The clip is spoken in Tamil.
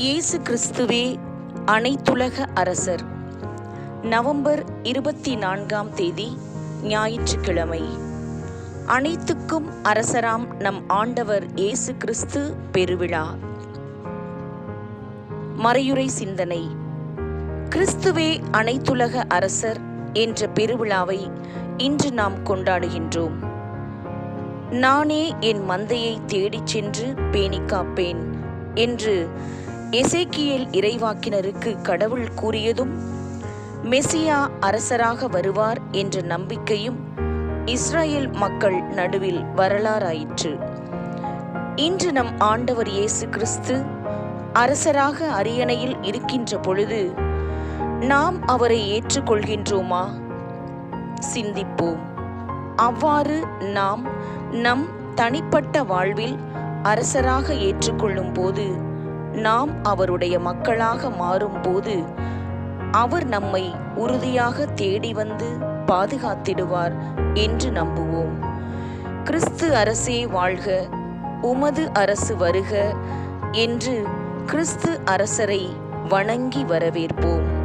இயேசு கிறிஸ்துவே அனைத்துலக அரசர். நவம்பர் இருபத்தி நான்காம் தேதி ஞாயிற்றுக்கிழமை. அனைத்துக்கும் அரசராம் நம் ஆண்டவர் இயேசு கிறிஸ்து பெருவிழா. மறையுறை சிந்தனை. கிறிஸ்துவே அனைத்துலக அரசர் என்ற பெருவிழாவை இன்று நாம் கொண்டாடுகின்றோம். நானே என் மந்தையை தேடிச் சென்று பேணிக்காப்பேன் என்று எசேக்கியல் இறைவாக்கினருக்கு கடவுள் கூறியதும் மெசியா அரசராக வருவார் என்ற நம்பிக்கையும் இஸ்ரேல் மக்கள் நடுவில் வரலாறாயிற்று. இன்று நம் ஆண்டவர் இயேசு கிறிஸ்து அரசராக அரியணையில் இருக்கின்ற பொழுது நாம் அவரை ஏற்றுக்கொள்கின்றோமா? சிந்திப்போம். அவ்வாறு நாம் நம் தனிப்பட்ட வாழ்வில் அரசராக ஏற்றுக்கொள்ளும் போது நாம் அவருடைய மக்களாக மாறும்போது அவர் நம்மை உறுதியாக தேடி வந்து பாதுகாத்திடுவார் என்று நம்புவோம். கிறிஸ்து அரசே வாழ்க உமது அரசு வருக என்று கிறிஸ்து அரசரை வணங்கி வரவேற்போம்.